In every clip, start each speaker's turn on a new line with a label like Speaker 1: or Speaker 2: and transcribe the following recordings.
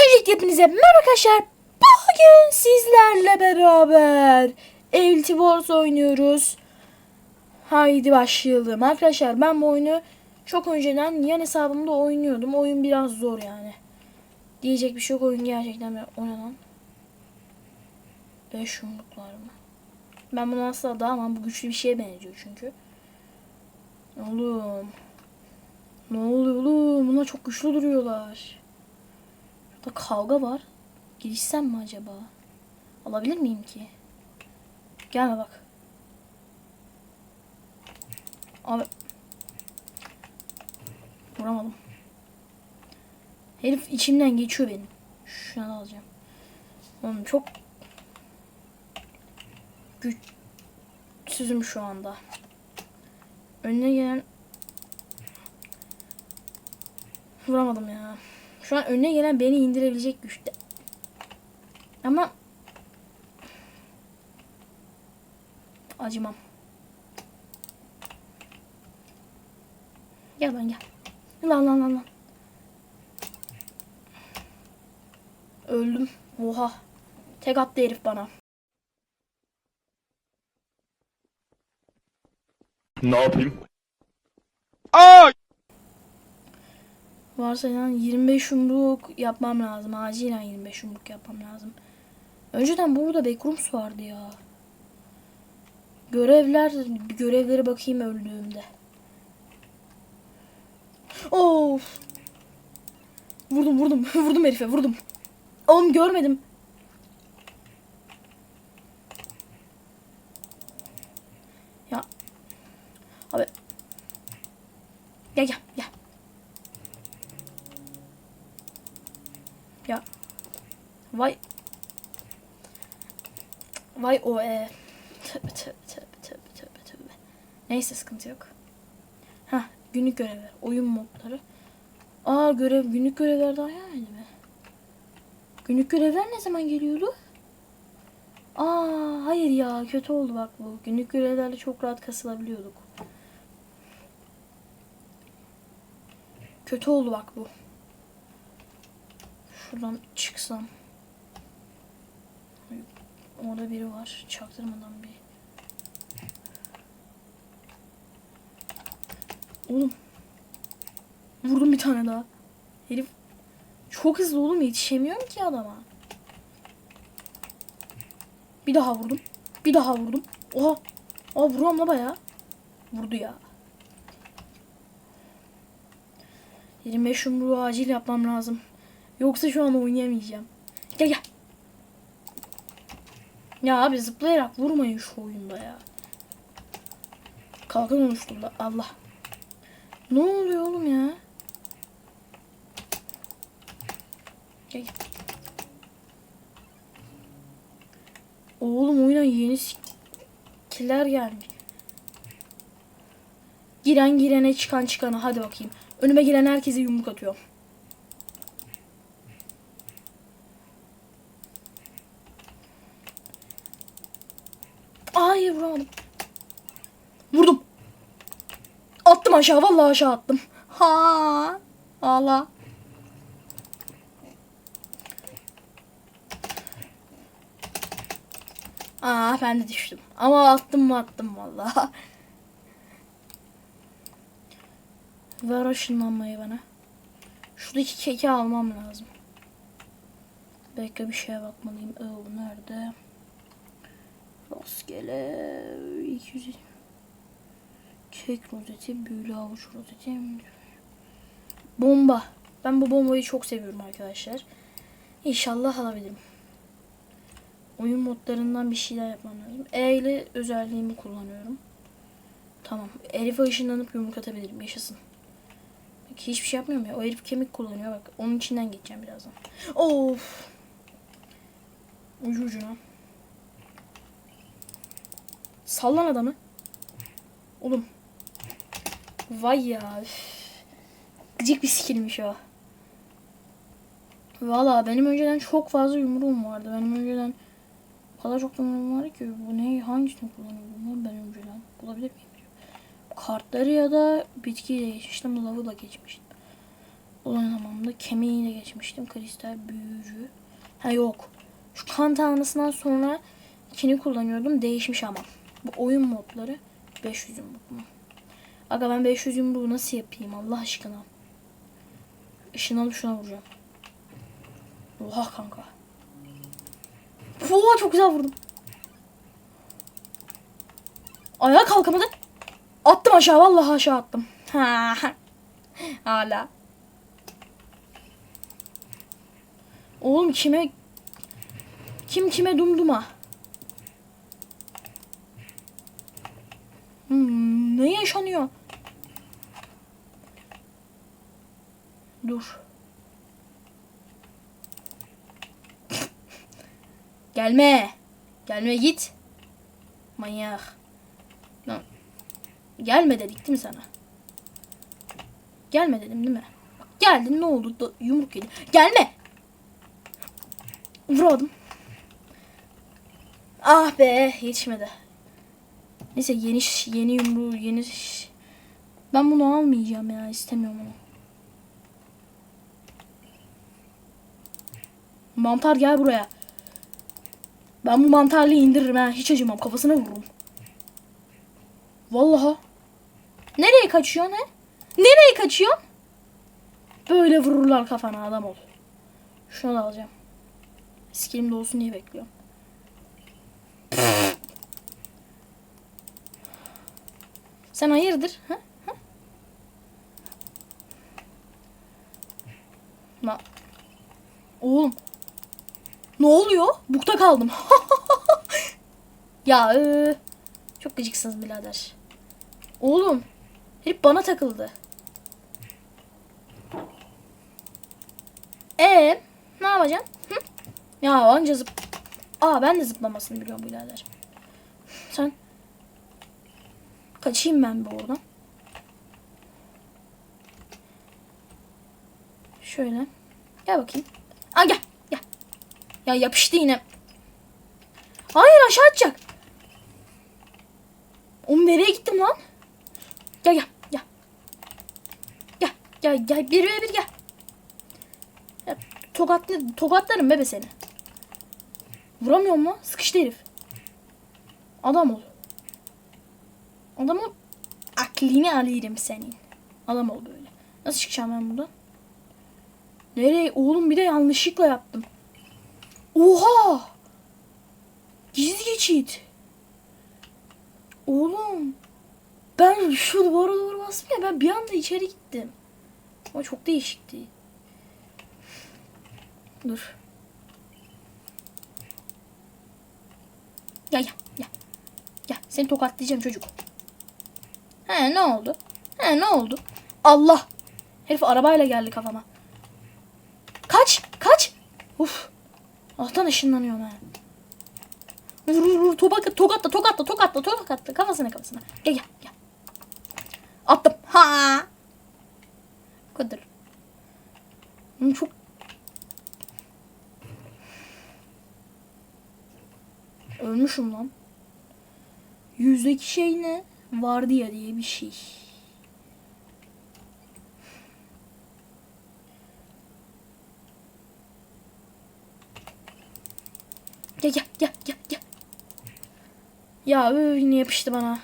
Speaker 1: Öncelikle hepinize merhaba arkadaşlar. Bugün sizlerle beraber Evlity Wars oynuyoruz. Haydi başlayalım. Arkadaşlar ben bu oyunu çok önceden yan hesabımda oynuyordum. Oyun biraz zor yani. Diyecek bir şey yok. Oyun gerçekten o ne lan? 5 yumruklar mı? Ben bunu asla dağılmam. Bu güçlü bir şeye benziyor çünkü. Oğlum. Ne oluyor oğlum? Bunlar çok güçlü duruyorlar. Burada kavga var. Girişsem mi acaba? Alabilir miyim ki? Gelme bak. Abi. Vuramadım. Herif içimden geçiyor benim. Şuna da alacağım. Oğlum çok güçsüzüm şu anda. Önüne gelen Vuramadım ya. Şu an önüne gelen beni indirebilecek güçte. Ama acımam. Gel lan gel. Lan lan lan lan. Öldüm. Oha. Tek attı herif bana.
Speaker 2: Ne yapayım? Aa!
Speaker 1: Varsayılan 25 yumruk yapmam lazım. Acilen 25 yumruk yapmam lazım. Önceden burada backrooms vardı ya. Görevler, görevlere bakayım öldüğümde. Of. Vurdum vurdum. vurdum herife vurdum. Oğlum görmedim. Ya. Abi. Gel gel gel. Ya. Vay. Vay o e. Tövbe tövbe tövbe tövbe tövbe tövbe. Neyse sıkıntı yok. Ha günlük görevler. Oyun modları. Aa görev günlük görevler daha yani mi? Günlük görevler ne zaman geliyordu? Aa hayır ya kötü oldu bak bu. Günlük görevlerle çok rahat kasılabiliyorduk. Kötü oldu bak bu. Şuradan çıksam. Orada biri var. Çaktırmadan bir. Oğlum. Vurdum bir tane daha. Herif çok hızlı oğlum yetişemiyorum ki adama. Bir daha vurdum. Bir daha vurdum. Oha. Aa vuruyorum la bayağı. Vurdu ya. 25 yumruğu acil yapmam lazım. Yoksa şu an oynayamayacağım. Gel gel. Ya abi zıplayarak vurmayın şu oyunda ya. Kalkan oluşturdu. Allah. Ne oluyor oğlum ya? Gel. Oğlum oyuna yeni skiller gelmiş. Giren girene çıkan çıkana hadi bakayım. Önüme giren herkese yumruk atıyorum. Hayır vuramadım. Vurdum. Attım aşağı vallahi aşağı attım. Ha. Allah. Aa ben de düştüm. Ama attım mı attım vallahi. Ver ışınlanmayı bana. Şuradaki keki almam lazım. Bekle bir şeye bakmalıyım. Oh, nerede? Rastgele 200 Kek rozeti, büyülü avuç rozeti. Bomba. Ben bu bombayı çok seviyorum arkadaşlar. İnşallah alabilirim. Oyun modlarından bir şeyler yapmam lazım. E ile özelliğimi kullanıyorum. Tamam. Herife ışınlanıp yumruk atabilirim. Yaşasın. Bak hiçbir şey yapmıyorum ya. O herif kemik kullanıyor bak. Onun içinden geçeceğim birazdan. Of. Ucu ucuna. Sallan adamı. Oğlum. Vay ya. üf. Gıcık bir skillmiş o. Valla benim önceden çok fazla yumruğum vardı. Benim önceden kadar çok donanım var ki bu ne hangisini kullanıyordum lan ben önceden bulabilir miyim? Kartları ya da bitkiyi de geçmiştim. Lavı da geçmiştim. Olan zamanda kemiği de geçmiştim. Kristal büyücü. Ha yok. Şu kan tanrısından sonra ikini kullanıyordum. Değişmiş ama. Bu oyun modları 500 yumruk mu? Aga ben 500 yumruğu nasıl yapayım Allah aşkına? Işın alıp şuna vuracağım. Oha kanka. Oha çok güzel vurdum. Ayağa kalkamadı. Attım aşağı vallahi aşağı attım. Ha. Hala. Oğlum kime kim kime dumduma? Hmm, ne yaşanıyor? Dur. Gelme. Gelme git. Manyak. Lan. Gelme dedik değil mi sana? Gelme dedim değil mi? Bak geldin ne oldu? Da, yumruk yedi. Gelme. Vuramadım. Ah be yetişmedi. Neyse yeni yeni yumruğu yeni ben bunu almayacağım ya istemiyorum onu. Mantar gel buraya. Ben bu mantarlıyı indiririm ha. Hiç acımam. Kafasına vururum. Vallahi. Nereye kaçıyorsun he? Nereye kaçıyorsun? Böyle vururlar kafana adam ol. Şunu da alacağım. Skillim de olsun diye bekliyorum. Sen hayırdır? Ha? Ha? La. Oğlum. Ne oluyor? Bukta kaldım. ya ıı. Çok gıcıksınız birader. Oğlum. Hep bana takıldı. E ne yapacaksın? Hı? Ya anca zıp... Aa ben de zıplamasını biliyorum birader. Sen... Kaçayım ben bir oradan. Şöyle. Gel bakayım. Aa gel. Gel. Ya yapıştı yine. Hayır aşağı atacak. Oğlum nereye gittim lan? Gel gel gel. Gel gel gel bir ve bir gel. Ya, tokatlı, tokatlarım bebe seni. Vuramıyorum lan. Sıkıştı herif. Adam ol. Adam ol. Aklını alırım senin. Adam ol böyle. Nasıl çıkacağım ben buradan? Nereye? Oğlum bir de yanlışlıkla yaptım. Oha! Gizli geçit. Oğlum. Ben şu duvara doğru bastım ya ben bir anda içeri gittim. Ama çok değişikti. Dur. Gel gel gel. Gel seni tokatlayacağım çocuk. He ne oldu? He ne oldu? Allah. Herif arabayla geldi kafama. Kaç kaç. Uf. Alttan ışınlanıyorum ha. Vur vur vur tokatla tokatla tokatla tokatla tokatla kafasına kafasına. Gel gel gel. Attım. Ha. Hı, Çok Ölmüşüm lan. Yüzdeki şey ne? Vardı ya diye bir şey. Gel gel gel gel gel. Ya öf, yine yapıştı bana.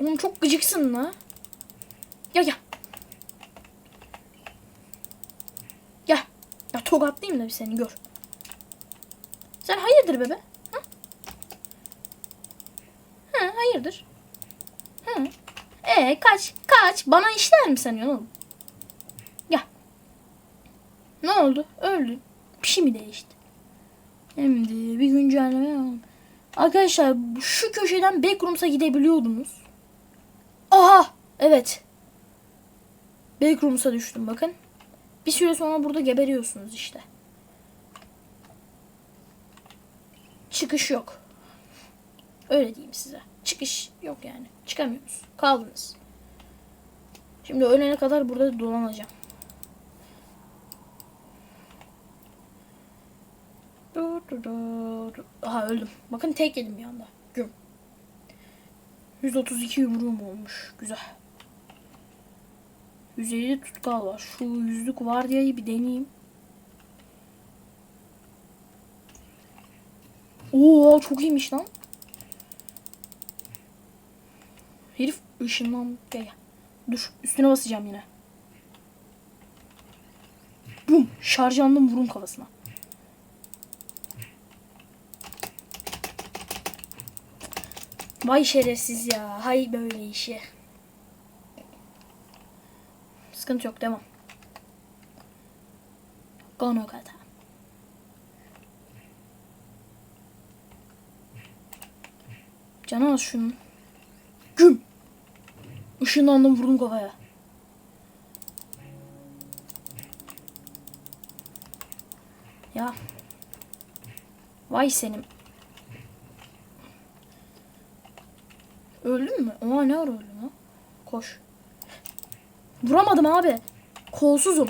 Speaker 1: Oğlum çok gıcıksın la. Gel gel. Gel. Ya tokatlayayım da bir seni gör. Sen hayırdır bebe? Hı? Hı. Ee kaç kaç bana işler mi sanıyorsun oğlum? Gel. Ne oldu? Öldü. Bir şey mi değişti? Şimdi bir güncelleme yapalım. Arkadaşlar şu köşeden Backrooms'a gidebiliyordunuz. Aha! Evet. Backrooms'a düştüm bakın. Bir süre sonra burada geberiyorsunuz işte. Çıkış yok. Öyle diyeyim size. Çıkış yok yani. Çıkamıyoruz. Kaldınız. Şimdi ölene kadar burada dolanacağım. Aha öldüm. Bakın tek yedim bir anda. Güm. 132 yumruğum olmuş. Güzel. 150 tutkal var. Şu yüzlük var diye bir deneyeyim. Oo çok iyiymiş lan. Herif ışınlan. Gel. Dur üstüne basacağım yine. Bum. Şarjandım vurun kafasına. Vay şerefsiz ya. Hay böyle işi. Sıkıntı yok devam. Gono kata. Canı az şunun. Güm. Işınlandım vurdum kafaya. Ya. Vay senin. Öldün mü? Oha ne ara öldün ha? Koş. Vuramadım abi. Kolsuzum.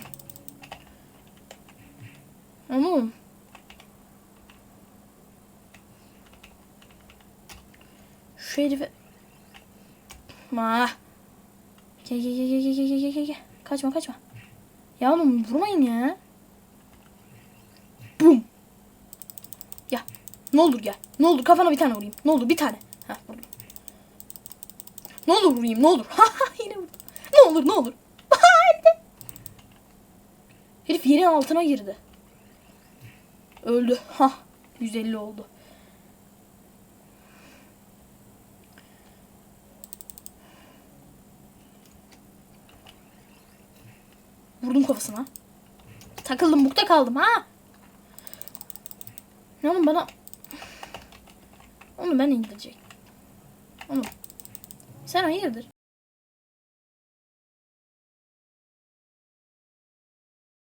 Speaker 1: Oğlum. Şu herife... Kaçma. Gel gel gel gel gel gel gel gel. Kaçma kaçma. Ya oğlum vurmayın ya. Bum. Ya. Ne olur gel. Ne olur kafana bir tane vurayım. Ne olur bir tane. Ha vurdum. Ne olur vurayım ne olur. Ha yine vurdum. Ne olur ne olur. Herif yerin altına girdi. Öldü. Ha 150 oldu. Vurdum kafasına. Takıldım bukta kaldım ha. Ne oğlum bana... Onu ben indirecek. Oğlum. Sen hayırdır?